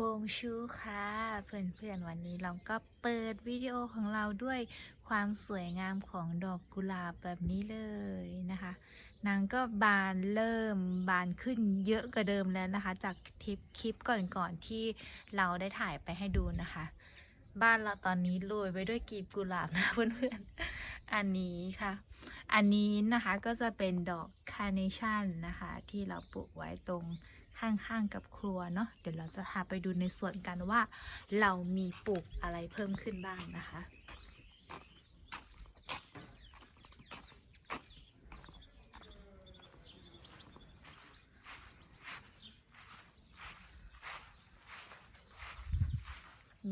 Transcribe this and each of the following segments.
บงชูค่ะเพื่อนๆวันนี้เราก็เปิดวิดีโอของเราด้วยความสวยงามของดอกกุหลาบแบบนี้เลยนะคะ นางก็บานเริ่มบานขึ้นเยอะกว่าเดิมแล้วนะคะ จากทริปคลิปก่อนๆที่เราได้ถ่ายไปให้ดูนะคะ บ้านเราตอนนี้โรยไปด้วยกลีบกุหลาบนะเพื่อนๆอันนี้ค่ะ อันนี้นะคะก็จะเป็นดอกคาร์เนชั่นนะคะ ที่เราปลูกไว้ตรง ข้างๆกับครัวเนาะเดี๋ยวเราจะพาไปดูในส่วนกันว่า เรามีปลูกอะไรเพิ่มขึ้นบ้างนะคะ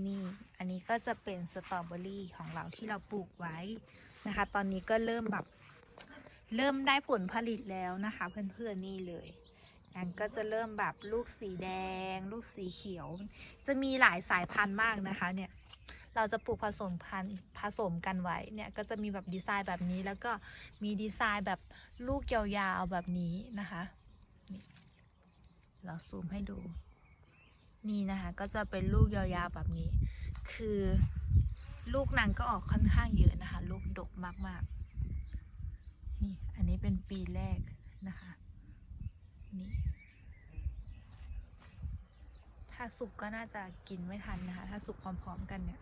นี่อันนี้ก็จะเป็นสตรอเบอรี่ของเราที่เราปลูกไว้นะคะ ตอนนี้ก็เริ่มแบบ เริ่มได้ผลผลิตแล้วนะคะ เพื่อนๆนี่เลย อันก็จะเริ่มแบบลูกสีแดง ลูกสีเขียว จะมีหลายสายพันธุ์มากนะคะเนี่ยเราจะปลูกผสมพันธุ์ผสมกันไว้เนี่ยก็จะมีแบบดีไซน์แบบนี้แล้วก็มีดีไซน์แบบลูกยาวๆแบบนี้นะคะนี่เราซูมให้ดู นี่นะคะก็จะเป็นลูกยาวๆแบบนี้ คือลูกนางก็ออกค่อนข้างเยอะนะคะ ลูกดกมากๆนี่อันนี้เป็นปีแรกนะคะ นี่ถ้าสุกก็น่าจะกินไม่ทันนะคะ ถ้าสุกพร้อมๆกันเนี่ย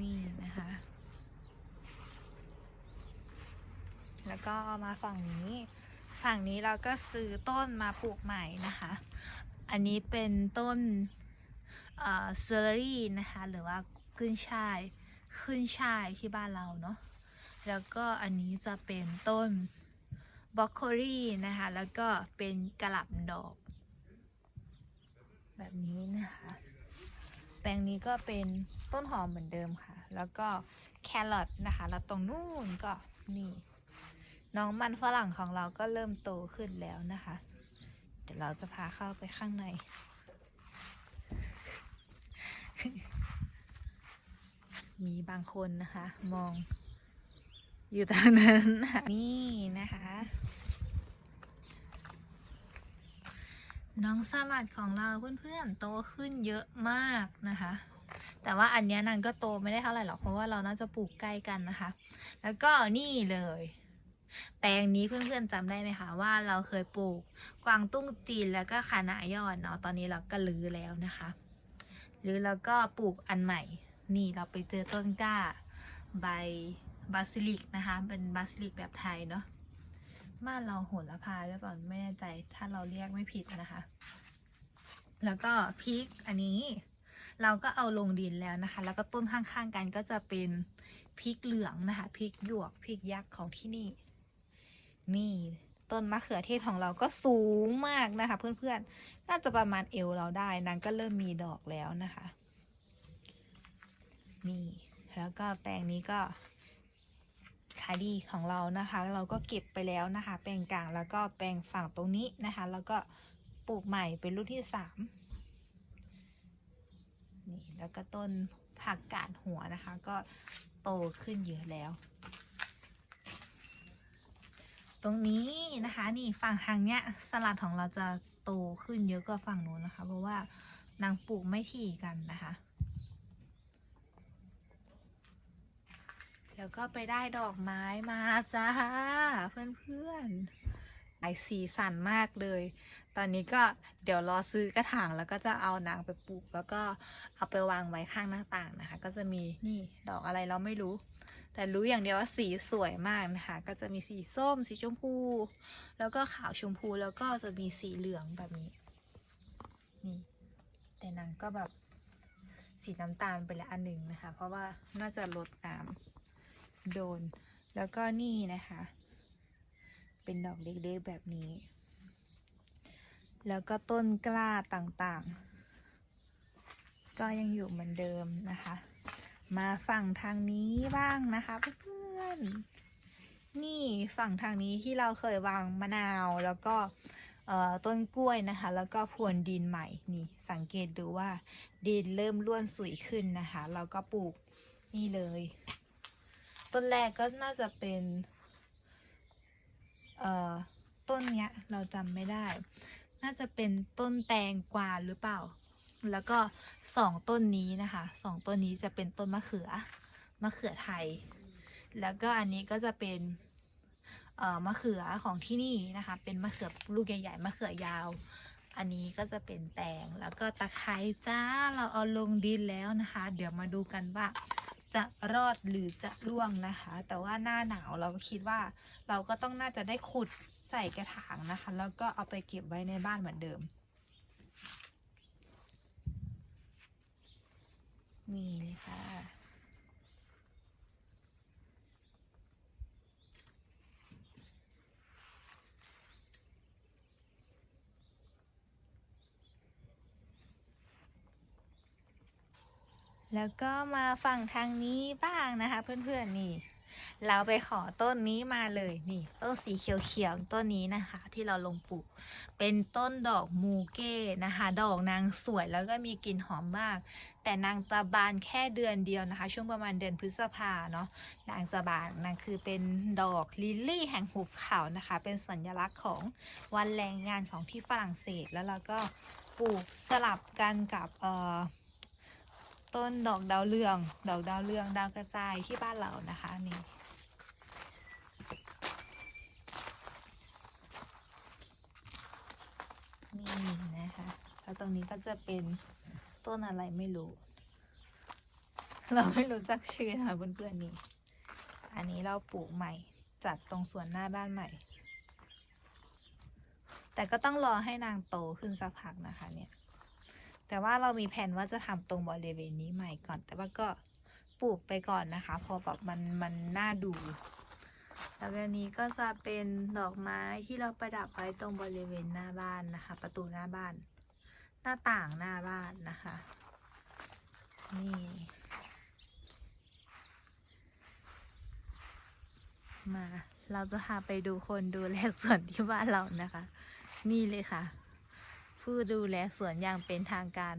นี่นะคะ แล้วก็มาฝั่งนี้ฝั่งนี้เราก็ซื้อต้นมาปลูกใหม่นะคะ อันนี้เป็นต้นเซอร์รี่นะคะ หรือว่าขึ้นช่ายขึ้นช่ายที่บ้านเราเนาะ แล้วก็อันนี้จะเป็นต้น บล็อกโคลี่นะคะ แล้วก็เป็นกระหล่ำดอก แบบนี้นะคะ แปลงนี้ก็เป็นต้นหอมเหมือนเดิมค่ะ แล้วก็แครอทนะคะ แล้วตรงนู้นก็นี่น้องมันฝรั่งของเราก็เริ่มโตขึ้นแล้วนะคะ เดี๋ยวเราจะพาเข้าไปข้างใน มีบางคนนะคะ มอง อยู่ทางนั้นนี่นะคะ น้องสลัดของเราเพื่อนๆโตขึ้นเยอะมากนะคะ แต่ว่าอันนี้นางก็โตไม่ได้เท่าไหร่หรอกเพราะว่าเราน่าจะปลูกใกล้กันนะคะ แล้วก็นี่เลย แปลงนี้เพื่อนๆจำได้ไหมคะว่าเราเคยปลูกกวางตุ้งจีนแล้วก็คานายอดเนาะตอนนี้เราก็รื้อแล้วนะคะหรือแล้วก็ปลูกอันใหม่ นี่เราไปเจอต้นกล้าใบ บาซิลิกนะคะ เป็นบาซิลิกแบบไทยเนาะบ้านเราโหระพาหรือเปล่าไม่แน่ใจถ้าเราเรียกไม่ผิดนะคะ แล้วก็พริกอันนี้ เราก็เอาลงดินแล้วนะคะ แล้วก็ต้นข้างๆกันก็จะเป็นพริกเหลืองนะคะพริกหยวกพริกยักษ์ของที่นี่ นี่ต้นมะเขือเทศของเราก็สูงมากนะคะ เพื่อนๆ น่าจะประมาณเอวเราได้นางก็เริ่มมีดอกแล้วนะคะ นี่ แล้วก็แปลงนี้ก็ ขายดีของเรานะคะ เราก็เก็บไปแล้วนะคะ แปลงกลางแล้วก็แปลงฝั่งตรงนี้นะคะ แล้วก็ปลูกใหม่เป็นรุ่นที่สามนี่แล้วก็ต้นผักกาดหัวนะคะ ก็โตขึ้นเยอะแล้ว ตรงนี้นะคะนี่ฝั่งทางเนี้ยสลัดของเราจะโตขึ้นเยอะกว่าฝั่งนู้นนะคะ เพราะว่านางปลูกไม่ถี่กันนะคะ แล้วก็ไปได้ดอกไม้มาจ้า เพื่อนๆไอสีสันมากเลย ตอนนี้ก็เดี๋ยวรอซื้อกระถางแล้วก็จะเอานางไปปลูก แล้วก็เอาไปวางไว้ข้างหน้าต่างนะคะ ก็จะมีนี่ดอกอะไรเราไม่รู้ แต่รู้อย่างเดียวว่าสีสวยมากนะคะ ก็จะมีสีส้ม สีชมพู แล้วก็ขาวชมพูแล้วก็จะมีสีเหลืองแบบนี้ นี่ แต่นางก็แบบสีน้ำตาลไปแล้วอันหนึ่งนะคะ เพราะว่าน่าจะลดน้ำ โดน แล้วก็นี่นะคะ เป็นดอกเล็กๆแบบนี้ แล้วก็ต้นกล้าต่างๆ ก็ยังอยู่เหมือนเดิมนะคะ มาฝั่งทางนี้บ้างนะคะเพื่อนๆ นี่ฝั่งทางนี้ที่เราเคยวางมะนาวแล้วก็ต้นกล้วยนะคะ แล้วก็พรวนดินใหม่นี่สังเกตดูว่าดินเริ่มร่วนสุยขึ้นนะคะ เราก็ปลูกนี่เลย ต้นแรกก็น่าจะเป็น เอ่อ ต้นเนี้ย เราจำไม่ได้ น่าจะเป็นต้นแตงกวาหรือเปล่า แล้วก็สองต้นนี้นะคะสองต้นนี้จะเป็นต้นมะเขือ มะเขือไทย แล้วก็อันนี้ก็จะเป็นเอ่อมะเขือของที่นี่นะคะ เป็นมะเขือลูกใหญ่ๆมะเขือยาว อันนี้ก็จะเป็นแตงแล้วก็ตะไคร้จ้าเราเอาลงดินแล้วนะคะ เดี๋ยวมาดูกันว่า จะรอดหรือจะร่วงนะคะ แต่ว่าหน้าหนาวเราก็คิดว่า เราก็ต้องน่าจะได้ขุดใส่กระถางนะคะ แล้วก็เอาไปเก็บไว้ในบ้านเหมือนเดิม นี่เลยค่ะ แล้วก็มาฝั่งทางนี้บ้างนะคะ เพื่อนๆนี่ เราไปขอต้นนี้มาเลยนี่ต้นสีเขียวๆต้นนี้นะคะ ที่เราลงปลูก เป็นต้นดอกมูเก้นะคะ ดอกนางสวยแล้วก็มีกลิ่นหอมมาก แต่นางจะบานแค่เดือนเดียวนะคะ ช่วงประมาณเดือนพฤษภาเนาะนางจะบานนางคือเป็นดอกลิลลี่แห่งหุบเขานะคะ เป็นสัญลักษณ์ของวันแรงงานของที่ฝรั่งเศสแล้วเราก็ปลูกสลับกันกับเอ่อ ต้นดอกดาวเรือง ดอกดาวเรืองดาวกระจายที่บ้านเรานะคะนี่นี่นะคะ แล้วตรงนี้ก็จะเป็นต้นอะไรไม่รู้ เราไม่รู้จักชื่อนะคะเพื่อนๆนี่ อันนี้เราปลูกใหม่ จัดตรงสวนหน้าบ้านใหม่ แต่ก็ต้องรอให้นางโตขึ้นสักพักนะคะเนี่ย แต่ว่าเรามีแผนว่าจะทำตรงบริเวณนี้ใหม่ก่อน แต่ว่าก็ปลูกไปก่อนนะคะ พอแบบมันมันน่าดู แล้วก็อันนี้ก็จะเป็นดอกไม้ที่เราประดับไว้ตรงบริเวณหน้าบ้านนะคะ ประตูหน้าบ้าน หน้าต่างหน้าบ้านนะคะ นี่มา เราจะพาไปดูคนดูแลสวนที่บ้านเรานะคะ นี่เลยค่ะ ผู้ดูแลสวนอย่างเป็นทางการ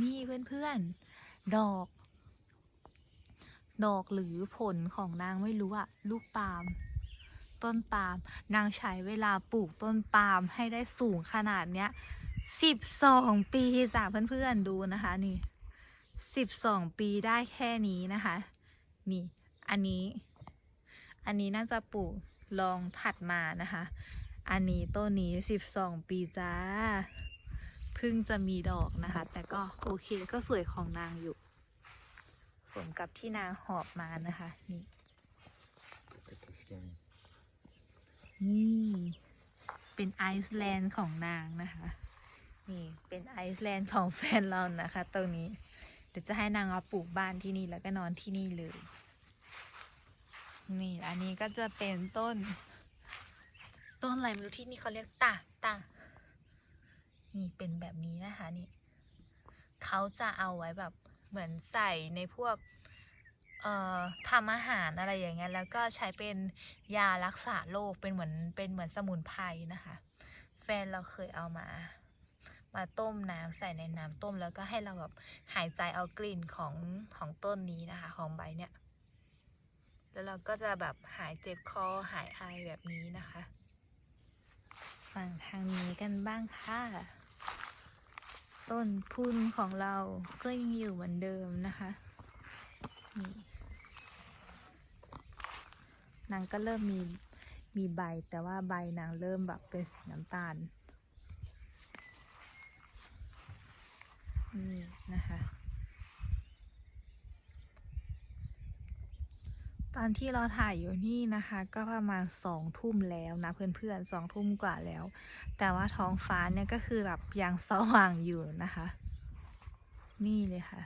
นี่เพื่อนๆ ดอก ดอกหรือผลของนางไม่รู้อะลูกปาล์มต้นปาล์มนางใช้เวลาปลูกต้นปาล์มให้ได้สูงขนาดเนี้ยสิบสองปีจ้ะเพื่อนๆดูนะคะนี่สิบสองปีได้แค่นี้นะคะ นี่ อันนี้ อันนี้น่าจะปลูกลองถัดมานะคะ อันนี้ต้นนี้สิบสองปีจ้าเพิ่งจะมีดอกนะคะ แต่ก็โอเคก็สวยของนางอยู่สมกับที่นางหอบมานะคะนี่นี่เป็นไอซ์แลนด์ของนางนะคะ นี่เป็นไอซ์แลนด์ของแฟนเรานะคะ ตรงนี้ เดี๋ยวจะให้นางเอาปลูกบ้านที่นี่แล้วก็นอนที่นี่เลย นี่อันนี้ก็จะเป็นต้น ต้นอะไรไม่รู้ที่นี่เขาเรียกตาตานี่เป็นแบบนี้นะคะนี่เขาจะเอาไว้แบบเหมือนใส่ในพวกเอ่อทำอาหารอะไรอย่างเงี้ยแล้วก็ใช้เป็นยารักษาโรคเป็นเหมือนเป็นเหมือนสมุนไพรนะคะ แฟนเราเคยเอามา มาต้มน้ำใส่ในน้ำต้มแล้วก็ให้เราแบบหายใจเอากลิ่นของของต้นนี้นะคะของใบเนี้ยแล้วเราก็จะแบบหายเจ็บคอหายไอแบบนี้นะคะ ฝั่งทางนี้กันบ้างค่ะ ต้นพุ่นของเราก็ยังอยู่เหมือนเดิมนะคะนี่นางก็เริ่มมีมีใบแต่ว่าใบนางเริ่มแบบเป็นสีน้ำตาลนี่นะคะ ตอนที่เราถ่ายอยู่นี่นะคะ ก็ประมาณสองทุ่มแล้วนะเพื่อนๆสองทุ่มกว่าแล้ว แต่ว่าท้องฟ้าเนี่ยก็คือแบบยังสว่างอยู่นะคะ นี่เลยค่ะ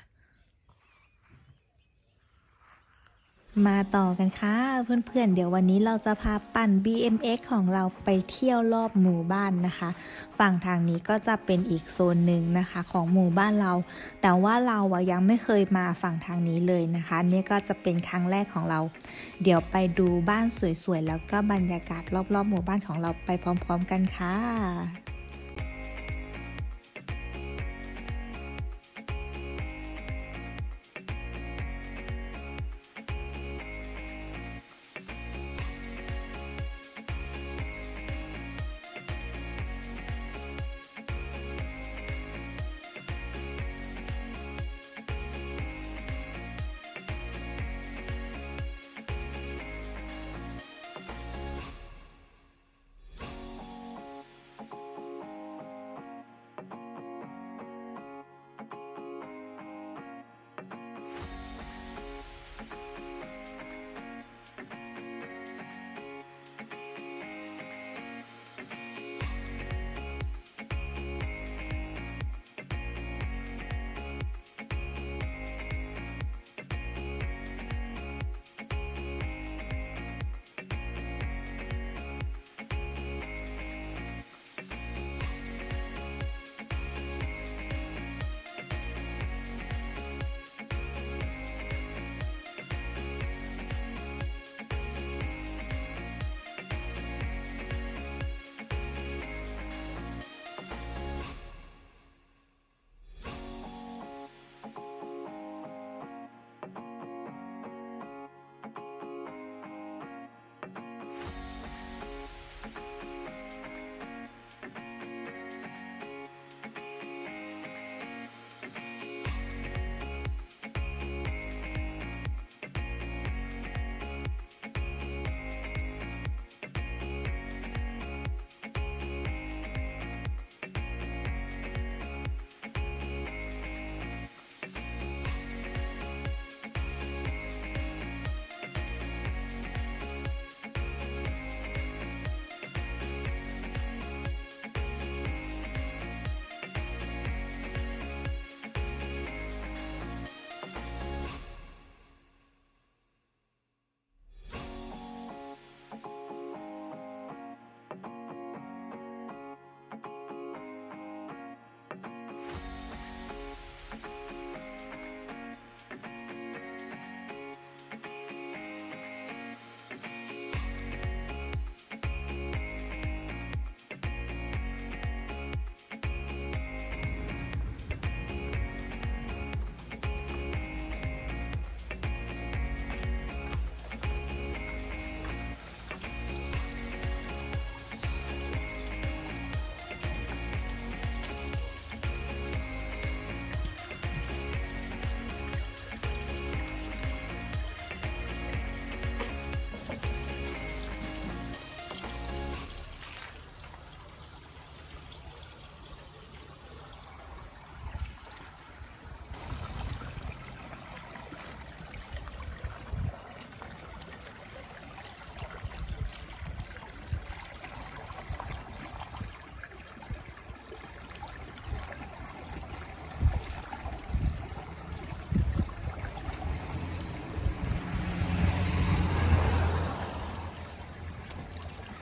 มาต่อกันค่ะเพื่อนๆ เดี๋ยววันนี้เราจะพาปั่น BMX ของเราไปเที่ยวรอบหมู่บ้านนะคะ ฝั่งทางนี้ก็จะเป็นอีกโซนหนึ่งนะคะของหมู่บ้านเรา แต่ว่าเราอะยังไม่เคยมาฝั่งทางนี้เลยนะคะ นี่ก็จะเป็นครั้งแรกของเรา เดี๋ยวไปดูบ้านสวยๆ แล้วก็บรรยากาศรอบๆ หมู่บ้านของเราไปพร้อม ๆ กันค่ะ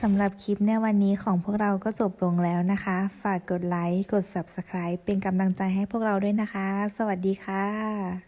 ำหรับคลิปในวันนี้ของพวกเราก็จบลงแล้วนะคะ ฝากกดไลค์ กด Subscribe เป็นกำลังใจให้พวกเราด้วยนะคะ สวัสดีค่ะ